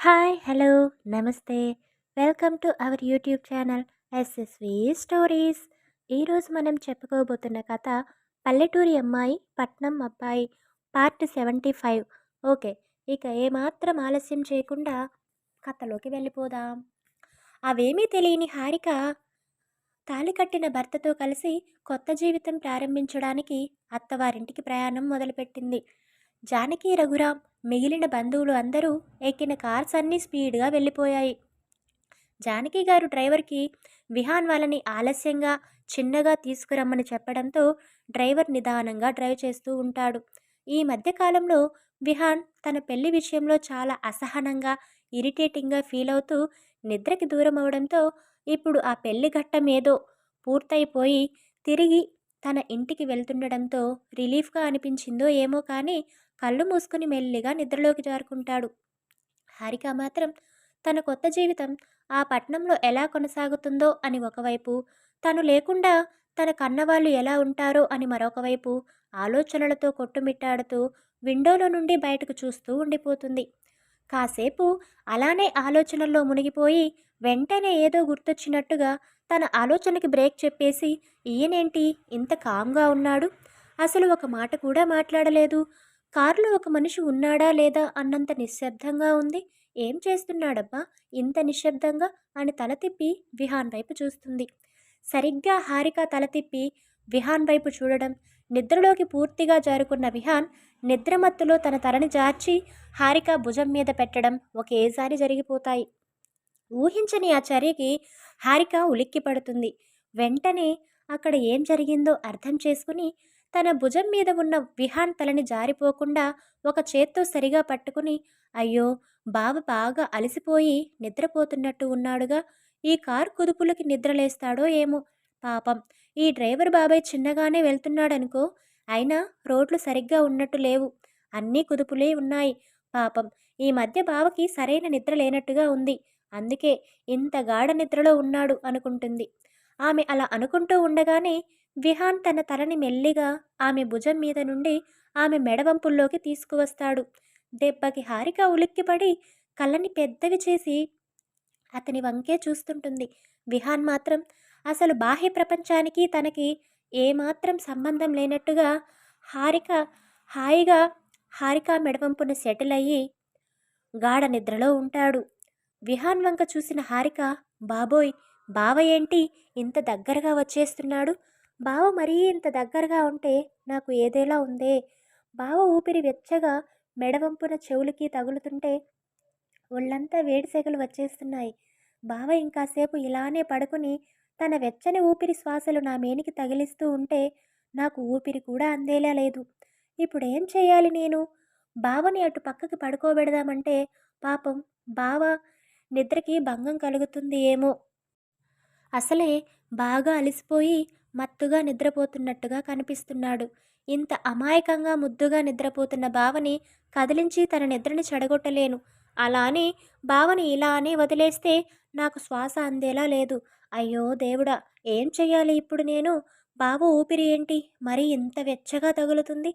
Hi hello నమస్తే. Welcome to our YouTube channel SSV stories ఈరోజు మనం చెప్పుకోబోతున్న కథ పల్లెటూరి అమ్మాయి పట్నం అబ్బాయి పార్ట్ సెవెంటీ ఫైవ్ ఓకే ఇక ఏమాత్రం ఆలస్యం చేయకుండా కథలోకి వెళ్ళిపోదాం. అవేమీ తెలియని హారిక తాళి కట్టిన భర్తతో కలిసి కొత్త జీవితం ప్రారంభించడానికి అత్తవారింటికి ప్రయాణం మొదలుపెట్టింది. జానకి రఘురాం మిగిలిన బంధువులు అందరూ ఎక్కిన కార్స్ అన్నీ స్పీడ్గా వెళ్ళిపోయాయి. జానకి గారు డ్రైవర్కి విహాన్ వాళ్ళని ఆలస్యంగా చిన్నగా తీసుకురమ్మని చెప్పడంతో డ్రైవర్ నిదానంగా డ్రైవ్ చేస్తూ ఉంటాడు. ఈ మధ్యకాలంలో విహాన్ తన పెళ్ళి విషయంలో చాలా అసహనంగా ఇరిటేటింగ్గా ఫీల్ అవుతూ నిద్రకి దూరం అవడంతో ఇప్పుడు ఆ పెళ్ళి ఘట్టం ఏదో పూర్తయిపోయి తిరిగి తన ఇంటికి వెళ్తుండడంతో రిలీఫ్గా అనిపించిందో ఏమో కానీ కళ్ళు మూసుకుని మెల్లిగా నిద్రలోకి జారుకుంటాడు. హారిక మాత్రం తన కొత్త జీవితం ఆ పట్నంలో ఎలా కొనసాగుతుందో అని ఒకవైపు తను లేకుండా తన కన్నవాళ్ళు ఎలా ఉంటారో అని మరొకవైపు ఆలోచనలతో కొట్టుమిట్టాడుతూ విండోలో నుండి బయటకు చూస్తూ ఉండిపోతుంది. కాసేపు అలానే ఆలోచనల్లో మునిగిపోయి వెంటనే ఏదో గుర్తొచ్చినట్టుగా తన ఆలోచనకి బ్రేక్ చెప్పేసి ఈయనేంటి ఇంత కామ్గా ఉన్నాడు? అసలు ఒక మాట కూడా మాట్లాడలేదు. కారులో ఒక మనిషి ఉన్నాడా లేదా అన్నంత నిశ్శబ్దంగా ఉంది? ఏం చేస్తున్నాడబ్బా? ఇంత నిశ్శబ్దంగా? అని తల తిప్పి విహాన్ వైపు చూస్తుంది. సరిగ్గా హారిక తల తిప్పి విహాన్ వైపు చూడడం నిద్రలోకి పూర్తిగా జారుకున్న విహాన్ నిద్రమత్తులో తన తలని జార్చి హారిక భుజం మీద పెట్టడం ఒకేసారి జరిగిపోతాయి. ఊహించని ఆ చర్యకి హారిక ఉలిక్కి పడుతుంది వెంటనే అక్కడ ఏం జరిగిందో అర్థం చేసుకుని తన భుజం మీద ఉన్న విహాన్ తలని జారిపోకుండా ఒక చేత్తో సరిగా పట్టుకుని అయ్యో బావ బాగా అలసిపోయి నిద్రపోతున్నట్టు ఉన్నాడుగా. ఈ కారు కుదుపులకి నిద్రలేస్తాడో ఏమో. పాపం ఈ డ్రైవర్ బాబాయ్ చిన్నగానే వెళ్తున్నాడనుకో. అయినా రోడ్లు సరిగ్గా ఉన్నట్టు లేవు. అన్నీ కుదుపులే ఉన్నాయి. పాపం ఈ మధ్య బావకి సరైన నిద్ర లేనట్టుగా ఉంది. అందుకే ఇంత గాఢ నిద్రలో ఉన్నాడు అనుకుంటుంది. ఆమె అలా అనుకుంటూ ఉండగానే విహాన్ తన తలని మెల్లిగా ఆమె భుజం మీద నుండి ఆమె మెడవంపుల్లోకి తీసుకువస్తాడు. దెబ్బకి హారిక ఉలిక్కిపడి కళ్ళని పెద్దవి చేసి అతని వంకే చూస్తుంటుంది. విహాన్ మాత్రం అసలు బాహ్య ప్రపంచానికి తనకి ఏమాత్రం సంబంధం లేనట్టుగా హారిక హాయిగా హారిక మెడవంపున సెటిల్ అయ్యి గాఢ నిద్రలో ఉంటాడు. విహాన్ వంక చూసిన హారిక బాబోయ్ బావ ఏంటి ఇంత దగ్గరగా వచ్చేస్తున్నాడు? బావ మరీ ఇంత దగ్గరగా ఉంటే నాకు ఏదేలా ఉందే? బావ ఊపిరి వెచ్చగా మెడవంపున చెవులకి తగులుతుంటే ఒళ్ళంతా వేడిసెగలు వచ్చేస్తున్నాయి. బావ ఇంకాసేపు ఇలానే పడుకుని తన వెచ్చని ఊపిరి శ్వాసలు నా మేనికి తగిలిస్తూ ఉంటే నాకు ఊపిరి కూడా అందేలా లేదు. ఇప్పుడేం చేయాలి నేను? బావని అటు పక్కకి పడుకోబెడదామంటే పాపం బావ నిద్రకి భంగం కలుగుతుంది ఏమో. అసలే బాగా అలసిపోయి మత్తుగా నిద్రపోతున్నట్టుగా కనిపిస్తున్నాడు. ఇంత అమాయకంగా ముద్దుగా నిద్రపోతున్న బావని కదిలించి తన నిద్రని చెడగొట్టలేను. అలా అని బావని ఇలా అని వదిలేస్తే నాకు శ్వాస అందేలా లేదు. అయ్యో దేవుడా ఏం చెయ్యాలి ఇప్పుడు నేను? బావ ఊపిరి ఏంటి? మరి ఇంత వెచ్చగా తగులుతుంది?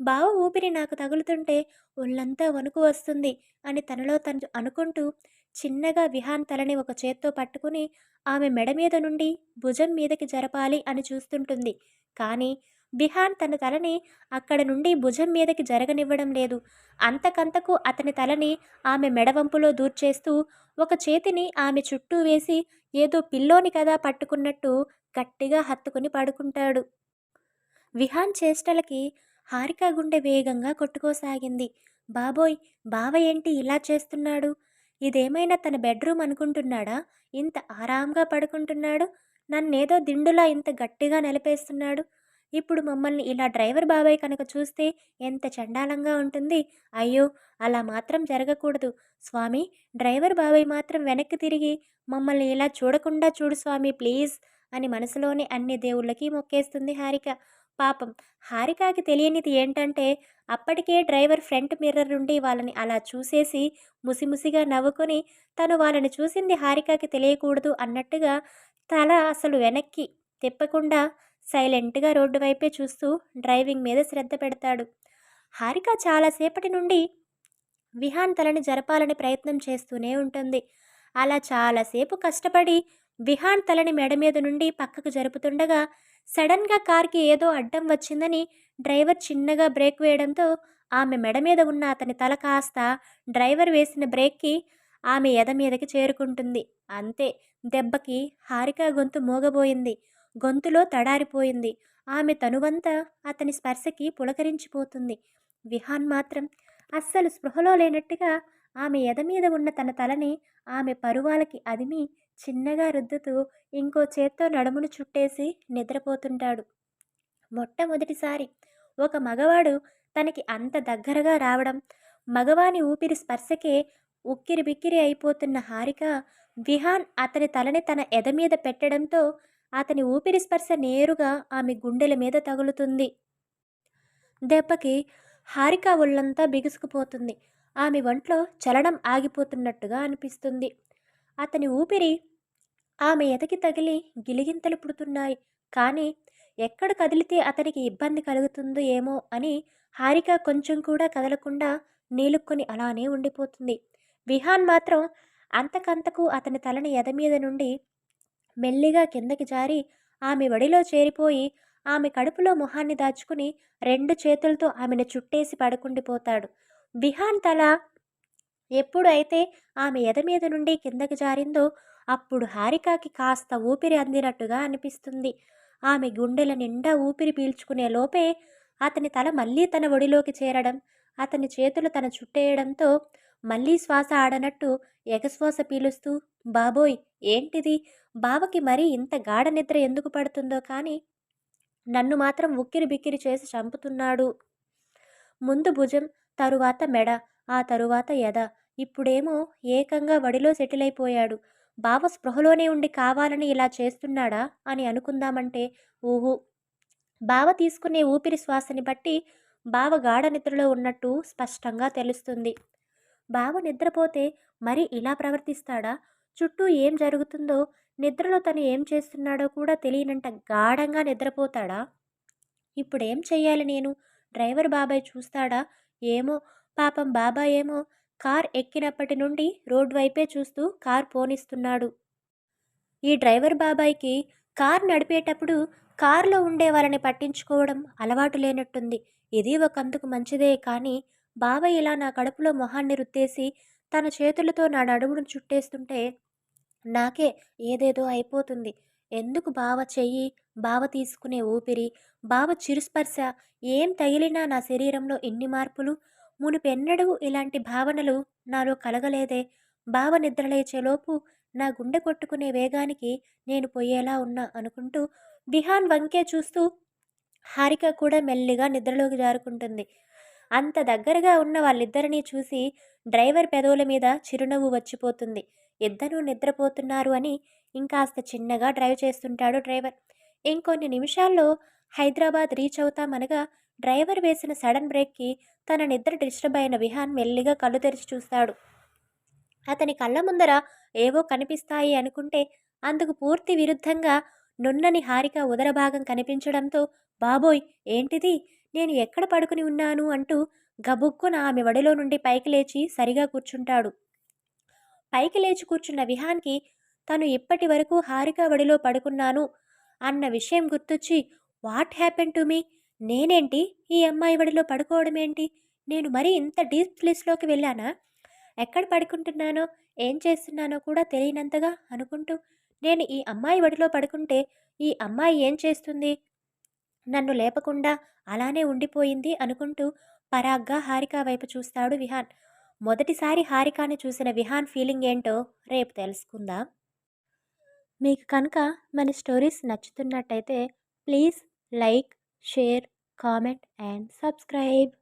బావ ఊపిరి నాకు తగులుతుంటే ఒళ్ళంతా వణుకు వస్తుంది అని తనలో తను అనుకుంటూ చిన్నగా విహాన్ తలని ఒక చేత్తో పట్టుకుని ఆమె మెడ మీద నుండి భుజం మీదకి జరపాలి అని చూస్తుంటుంది. కానీ బిహాన్ తన తలని అక్కడ నుండి భుజం మీదకి జరగనివ్వడం లేదు. అంతకంతకు అతని తలని ఆమె మెడవంపులో దూర్చేస్తూ ఒక చేతిని ఆమె చుట్టూ వేసి ఏదో పిల్లోని కదా పట్టుకున్నట్టు గట్టిగా హత్తుకుని పడుకుంటాడు. విహాన్ చేష్టలకి హారిక గుండె వేగంగా కొట్టుకోసాగింది. బాబోయ్! బావ ఏంటి ఇలా చేస్తున్నాడు? ఇదేమైనా తన బెడ్రూమ్ అనుకుంటున్నాడా? ఇంత ఆరాంగా పడుకుంటున్నాడు. నన్నేదో దిండులా ఇంత గట్టిగా నిలిపేస్తున్నాడు. ఇప్పుడు మమ్మల్ని ఇలా డ్రైవర్ బాబాయ్ కనుక చూస్తే ఎంత చండాలంగా ఉంటుంది. అయ్యో అలా మాత్రం జరగకూడదు. స్వామి డ్రైవర్ బాబాయ్ మాత్రం వెనక్కి తిరిగి మమ్మల్ని ఇలా చూడకుండా చూడు స్వామి ప్లీజ్ అని మనసులోనే అన్ని దేవుళ్ళకి మొక్కేస్తుంది హారిక. పాపం. హారికాకి తెలియనిది ఏంటంటే అప్పటికే డ్రైవర్ ఫ్రంట్ మిర్రర్ నుండి వాళ్ళని అలా చూసేసి ముసిముసిగా నవ్వుకొని తను వాళ్ళని చూసింది హారికాకి తెలియకూడదు అన్నట్టుగా తల అసలు వెనక్కి తిప్పకుండా సైలెంట్గా రోడ్డు వైపే చూస్తూ డ్రైవింగ్ మీద శ్రద్ధ పెడతాడు. హారిక చాలాసేపటి నుండి విహాన్ తలని జరపాలని ప్రయత్నం చేస్తూనే ఉంటుంది. అలా చాలాసేపు కష్టపడి విహాన్ తలని మెడ మీద నుండి పక్కకు జరుపుతుండగా సడన్గా కార్కి ఏదో అడ్డం వచ్చిందని డ్రైవర్ చిన్నగా బ్రేక్ వేయడంతో ఆమె మెడ మీద ఉన్న అతని తల కాస్త డ్రైవర్ వేసిన బ్రేక్కి ఆమె ఎద మీదకి చేరుకుంటుంది. అంతే దెబ్బకి హారిక గొంతు మోగబోయింది. గొంతులో తడారిపోయింది. ఆమె తనువంతా అతని స్పర్శకి పులకరించిపోతుంది. విహాన్ మాత్రం అస్సలు స్పృహలో లేనట్టుగా ఆమె ఎద మీద ఉన్న తన తలని ఆమె పరువాలకి అదిమి చిన్నగా రుద్దుతూ ఇంకో చేత్తో నడుమును చుట్టేసి నిద్రపోతుంటాడు. మొట్టమొదటిసారి ఒక మగవాడు తనకి అంత దగ్గరగా రావడం మగవాని ఊపిరి స్పర్శకే ఉక్కిరి బిక్కిరి అయిపోతున్న హారిక విహాన్ అతని తలని తన ఎద మీద పెట్టడంతో అతని ఊపిరి స్పర్శ నేరుగా ఆమె గుండెల మీద తగులుతుంది. దెబ్బకి హారిక ఒళ్ళంతా బిగుసుకుపోతుంది. ఆమె ఒంట్లో చలనం ఆగిపోతున్నట్టుగా అనిపిస్తుంది. అతని ఊపిరి ఆమె ఎదకి తగిలి గిలిగింతలు పుడుతున్నాయి. కానీ ఎక్కడ కదిలితే అతనికి ఇబ్బంది కలుగుతుందో ఏమో అని హారిక కొంచెం కూడా కదలకుండా నీలుక్కొని అలానే ఉండిపోతుంది. విహాన్ మాత్రం అంతకంతకు అతని తలని ఎద మీద నుండి మెల్లిగా కిందకి జారి ఆమె వడిలో చేరిపోయి ఆమె కడుపులో మొహాన్ని దాచుకుని రెండు చేతులతో ఆమెను చుట్టేసి పడుకుండిపోతాడు. విహాన్ తల ఎప్పుడైతే ఆమె ఎద మీద నుండి కిందకి జారిందో అప్పుడు హారికాకి కాస్త ఊపిరి అందినట్టుగా అనిపిస్తుంది. ఆమె గుండెల నిండా ఊపిరి పీల్చుకునే లోపే అతని తల మళ్ళీ తన ఒడిలోకి చేరడం అతని చేతులు తన చుట్టేయడంతో మళ్ళీ శ్వాస ఆడనట్టు ఎగశ్వాస పీలుస్తూ బాబోయ్ ఏంటిది? బావకి మరీ ఇంత గాఢ నిద్ర ఎందుకు పడుతుందో కానీ నన్ను మాత్రం ఉక్కిరి బిక్కిరి చేసి చంపుతున్నాడు. ముందు భుజం తరువాత మెడ ఆ తరువాత యద. ఇప్పుడేమో ఏకంగా వడిలో సెటిల్ అయిపోయాడు బావ స్పృహలోనే ఉండి కావాలని ఇలా చేస్తున్నాడా అని అనుకుందామంటే ఊహు. బావ తీసుకునే ఊపిరి శ్వాసని బట్టి బావ గాఢ నిద్రలో ఉన్నట్టు స్పష్టంగా తెలుస్తుంది. బావ నిద్రపోతే మరి ఇలా ప్రవర్తిస్తాడా? చుట్టూ ఏం జరుగుతుందో నిద్రలో తను ఏం చేస్తున్నాడో కూడా తెలియనంట గాఢంగా నిద్రపోతాడా? ఇప్పుడేం చెయ్యాలి నేను? డ్రైవర్ బాబాయ్ చూస్తాడా? ఏమో పాపం బాబాయ్ ఏమో కార్ ఎక్కినప్పటి నుండి రోడ్ వైపే చూస్తూ కార్ పోనిస్తున్నాడు. ఈ డ్రైవర్ బాబాయ్కి కార్ నడిపేటప్పుడు కారులో ఉండే వాళ్ళని పట్టించుకోవడం అలవాటు లేనట్టుంది. ఇది ఒకందుకు మంచిదే కానీ బాబాయ్ ఇలా నా కడుపులో మొహాన్ని రుద్దేసి తన చేతులతో నా నడుమును చుట్టేస్తుంటే నాకే ఏదేదో అయిపోతుంది. ఎందుకు బావ చెయ్యి బావ తీసుకునే ఊపిరి బావ చిరుస్పర్శ ఏం తగిలినా నా శరీరంలో ఎన్ని మార్పులు మునుపెన్నడూ ఇలాంటి భావనలు నాలో కలగలేదే. బావ నిద్రలేచేలోపు నా గుండె కొట్టుకునే వేగానికి నేను పోయేలా ఉన్నా అనుకుంటూ బిహాన్ వంకే చూస్తూ హారిక కూడా మెల్లిగా నిద్రలోకి జారుకుంటుంది. అంత దగ్గరగా ఉన్న వాళ్ళిద్దరినీ చూసి డ్రైవర్ పెదవుల మీద చిరునవ్వు వచ్చిపోతుంది. ఇద్దరూ నిద్రపోతున్నారు అని ఇంకాస్త చిన్నగా డ్రైవ్ చేస్తుంటాడు డ్రైవర్. ఇంకొన్ని నిమిషాల్లో హైదరాబాద్ రీచ్ అవుతామనగా డ్రైవర్ వేసిన సడన్ బ్రేక్కి తన నిద్ర డిస్టర్బ్ అయిన విహాన్ మెల్లిగా కళ్ళు తెరిచి చూస్తాడు. అతని కళ్ళ ముందర ఏవో కనిపిస్తాయి అనుకుంటే అందుకు పూర్తి విరుద్ధంగా నున్నని హారిక ఉదరభాగం కనిపించడంతో బాబోయ్ ఏంటిది? నేను ఎక్కడ పడుకుని ఉన్నాను? అంటూ గబుక్కున ఆమె వడిలో నుండి పైకి లేచి సరిగా కూర్చుంటాడు. పైకి లేచి కూర్చున్న విహాన్కి తను ఇప్పటి వరకు హారిక వడిలో పడుకున్నాను అన్న విషయం గుర్తొచ్చి వాట్ హ్యాపెన్ టు మీ? నేనేంటి? ఈ అమ్మాయి వడిలో పడుకోవడం ఏంటి నేను మరీ ఇంత డీప్ ప్లేస్లోకి వెళ్ళానా? ఎక్కడ పడుకుంటున్నానో? ఏం చేస్తున్నానో కూడా తెలియనంతగా అనుకుంటూ నేను ఈ అమ్మాయి వడిలో పడుకుంటే ఈ అమ్మాయి ఏం చేస్తుంది? నన్ను లేపకుండా అలానే ఉండిపోయింది అనుకుంటూ పరాగ్గా హారిక వైపు చూస్తాడు విహాన్. మొదటిసారి హారికాని చూసిన విహాన్ ఫీలింగ్ ఏంటో రేపు తెలుసుకుందాం. మీకు కనుక మన stories నచ్చుతున్నట్టయితే please like share, comment and subscribe.